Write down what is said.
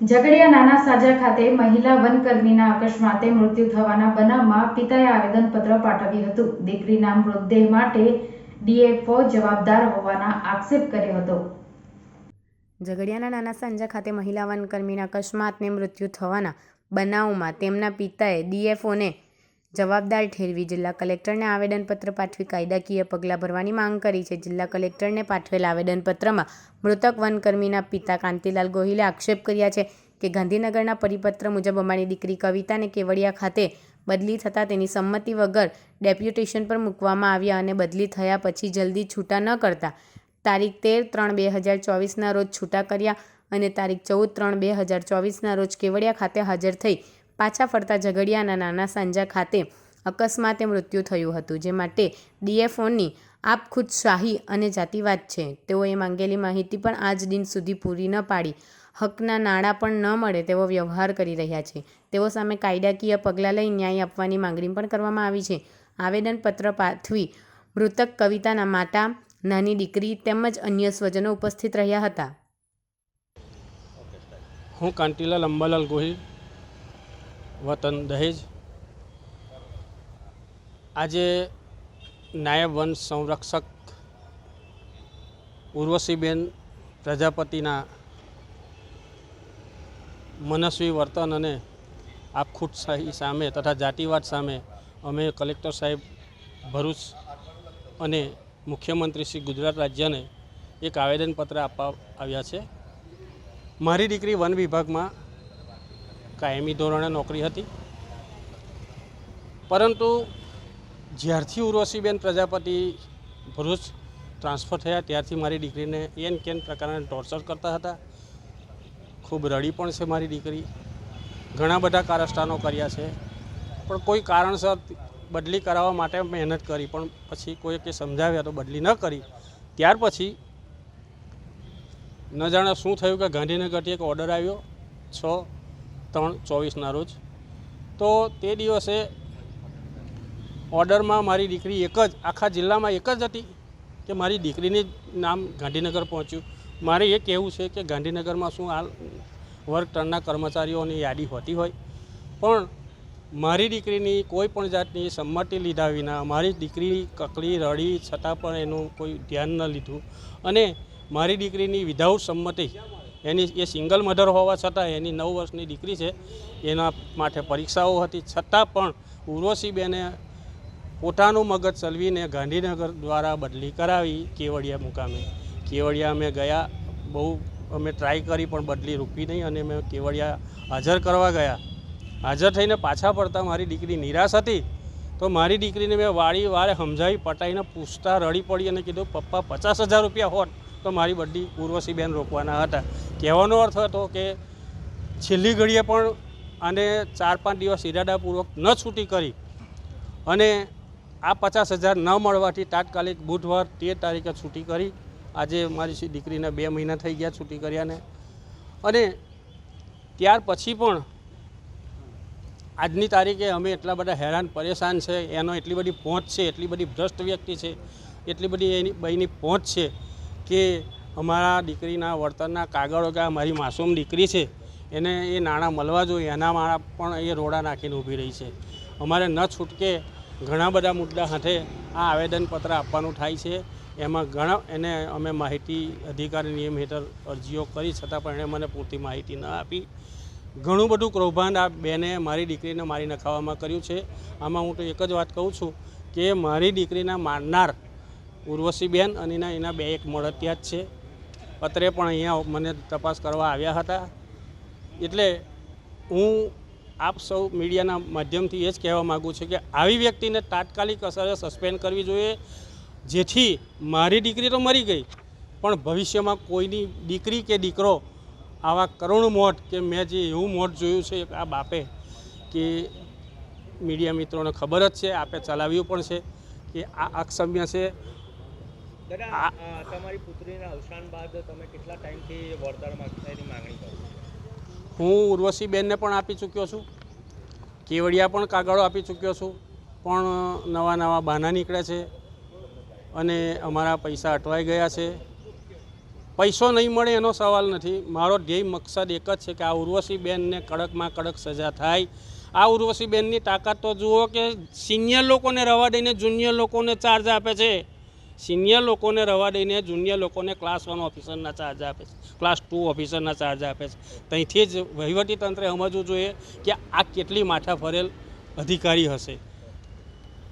ઝઘડિયા નાના સાજા ખાતે મહિલા વનકર્મીના અકસ્માતે મૃત્યુ થવાના બનાવમાં પિતાએ આવેદનપત્ર પાઠવ્યું હતું. દીકરીના મૃતદેહ માટે ડીએફઓ જવાબદાર હોવાના આક્ષેપ કર્યો હતો. ઝઘડિયાના નાના સાંજા ખાતે મહિલા વનકર્મીના અકસ્માતને મૃત્યુ થવાના બનાવમાં તેમના પિતાએ ડીએફઓને જવાબદાર ઠેરવી જિલ્લા કલેક્ટરને આવેદનપત્ર પાઠવી કાયદાકીય પગલાં ભરવાની માંગ કરી છે. જિલ્લા કલેક્ટરને પાઠવેલ આવેદનપત્રમાં મૃતક વનકર્મીના પિતા કાંતિલાલ ગોહિલે આક્ષેપ કર્યા છે કે ગાંધીનગરના પરિપત્ર મુજબ અમારી દીકરી કવિતાને કેવડિયા ખાતે બદલી થતાં તેની સંમતિ વગર ડેપ્યુટેશન પર મૂકવામાં આવ્યા અને બદલી થયા પછી જલ્દી છૂટા ન કરતા. તારીખ તેર ત્રણ બે હજાર ચોવીસના રોજ છૂટા કર્યા અને તારીખ ચૌદ ત્રણ બે હજાર ચોવીસના રોજ કેવડિયા ખાતે હાજર થઈ પાછા ફરતા ઝઘડિયાના નાના સાંજા ખાતે અકસ્માતે મૃત્યુ થયું હતું, જે માટે ડીએફઓની આપ ખુદ શાહી અને જાતિવાદ છે. તેઓએ માંગેલી માહિતી પણ આજ દિન સુધી પૂરી ન પાડી. હકના નાણાં પણ ન મળે તેવો વ્યવહાર કરી રહ્યા છે. તેઓ સામે કાયદાકીય પગલાં લઈ ન્યાય આપવાની માંગણી પણ કરવામાં આવી છે. આવેદનપત્ર પાઠવી મૃતક કવિતાના માતા, નાની દીકરી તેમજ અન્ય સ્વજનો ઉપસ્થિત રહ્યા હતા. હું કાંતિલાલ અંબાલાલ ગોહિલ વતન, દહેજ. આજે નાયબ વન સંરક્ષક ઉર્વશીબેન પ્રજાપતિના મનસ્વી વર્તન અને આપખુટશાહી સામે તથા જાતિવાદ સામે અમે કલેક્ટર સાહેબ ભરૂચ અને મુખ્યમંત્રી શ્રી ગુજરાત રાજ્યને એક આવેદનપત્ર આપવા આવ્યા છે. મારી દીકરી વન વિભાગમાં કાયમી ધોરણે નોકરી હતી. પરંતુ જ્યારથી ઉર્વશીબેન પ્રજાપતિ ભરૂચ ટ્રાન્સફર થયા, ત્યારથી મારી દીકરીને એન કેન પ્રકારના ટોર્ચર કરતા હતા. ખૂબ રડી પણ છે મારી દીકરી. ઘણા બધા કારસ્તાનો કર્યા છે. પણ કોઈ કારણસર બદલી કરાવવા માટે મહેનત કરી, પણ પછી કોઈ કે સમજાવ્યા તો બદલી ન કરી. ત્યાર પછી ન જાણે શું થયું કે ગાંધીનગરથી એક ઓર્ડર આવ્યો, છ ત્રણ ચોવીસના રોજ. તો તે દિવસે ઓર્ડરમાં મારી દીકરી એક જ, આખા જિલ્લામાં એક જ હતી કે મારી દીકરીને નામ ગાંધીનગર પહોંચ્યું. મારે એ કહેવું છે કે ગાંધીનગરમાં શું હાલ વર્ક ટર્નના કર્મચારીઓની યાદી હોતી હોય. પણ મારી દીકરીની કોઈ પણ જાતની સંમતિ લીધા વિના, મારી દીકરી કકડી રડી, છતાં પણ એનું કોઈ ધ્યાન ન લીધું. અને મારી દીકરીની વિધાઉટ સંમતિ એની એ સિંગલ મધર હોવા છતાં એની નવ વર્ષની દીકરી છે. એના માટે પરીક્ષાઓ હતી. છતાં પણ ઉર્વશીબેને પોતાનું મગજ ચલવીને ગાંધીનગર દ્વારા બદલી કરાવી કેવડિયા મુકામે. કેવડિયા અમે ગયા. બહુ અમે ટ્રાય કરી પણ બદલી રૂકી નહીં અને અમે કેવડિયા હાજર કરવા ગયા. હાજર થઈને પાછા પડતા મારી દીકરી નિરાશ હતી. તો મારી દીકરીને મેં વાળી વારે સમજાવી, પટાઈને પૂછતા રડી પડી અને કીધું, પપ્પા, પચાસ હજાર રૂપિયા હોત તો મારી બધી ઉર્વશીબેન રોકવાના હતા. કહેવાનો અર્થ હતો કે છેલ્લી ઘડીએ પણ આને ચાર પાંચ દિવસ ઇરાદાપૂર્વક ન છૂટી કરી અને આ પચાસ હજાર ન મળવાથી તાત્કાલિક બુધવાર તેર તારીખે છૂટી કરી. આજે મારી દીકરીને બે મહિના થઈ ગયા છૂટી કર્યાને. અને ત્યાર પછી પણ આજની તારીખે અમે એટલા બધા હેરાન પરેશાન છે. એનો એટલી બધી પહોંચ છે, એટલી બધી ભ્રષ્ટ વ્યક્તિ છે, એટલી બધી એની, બહીની પહોંચ છે. કે અમારા દીકરીના વળતરના કાગળો કે મારી માસૂમ દીકરી છે, એને એ નાણાં મળવા જોઈએ. એના મારા પણ એ રોડા નાખીને ઊભી રહી છે. અમારે ન છૂટકે ઘણા બધા મુદ્દા સાથે આ આવેદનપત્ર આપવાનું થાય છે. એમાં ઘણા, એને અમે માહિતી અધિકારી નિયમ હેઠળ અરજીઓ કરી, છતાં પણ એણે મને પૂરતી માહિતી ન આપી. ઘણું બધું કૌભાંડ આ બેને મારી દીકરીને મારી નખાવામાં કર્યું છે. આમાં હું તો એક જ વાત કહું છું કે મારી દીકરીના મારનાર ઉર્વશીબેન અને એના એના બે એક મળતિયા જ છે. અત્રે પણ અહીંયા મને તપાસ કરવા આવ્યા હતા. એટલે હું આપ સૌ મીડિયાના માધ્યમથી એ જ કહેવા માગું છું કે આવી વ્યક્તિને તાત્કાલિક અસરે સસ્પેન્ડ કરવી જોઈએ. જેથી મારી દીકરી તો મરી ગઈ, પણ ભવિષ્યમાં કોઈની દીકરી કે દીકરો આવા કરુણ મોત કે મેં જે એવું મોત જોયું છે આ બાપે કે મીડિયા મિત્રોને ખબર જ છે, આપે ચલાવ્યું પણ છે કે આ અક્ષમ્ય છે. દાદા તમારી પુત્રીના અવસાન બાદ તમે કેટલા ટાઈમથી વળતર માગતાની માંગણી કરો હું ઉર્વશીબેનને પણ આપી ચૂક્યો છું. કેવડિયા પણ કાગળો આપી ચૂક્યો છું. પણ નવા નવા બહાના નીકળે છે અને અમારા પૈસા અટવાઈ ગયા છે. પૈસો નહીં મળે એનો સવાલ નથી. મારો ધ્યેય મકસદ એક જ છે કે આ ઉર્વશીબેનને કડકમાં કડક સજા થાય. આ ઉર્વશીબેનની તાકાત તો જુઓ કે સિનિયર લોકોને રવા દઈને જુનિયર લોકોને ચાર્જ આપે છે. સિનિયર લોકોને રવા દઈને જુનિયર લોકોને ક્લાસ વન ઓફિસરના ચાર્જ આપે છે. ક્લાસ ટુ ઓફિસરના ચાર્જ આપે છે. ત્યાંથી જ વહીવટી તંત્રે સમજવું જોઈએ કે આ કેટલી માથા ફરેલ અધિકારી હશે.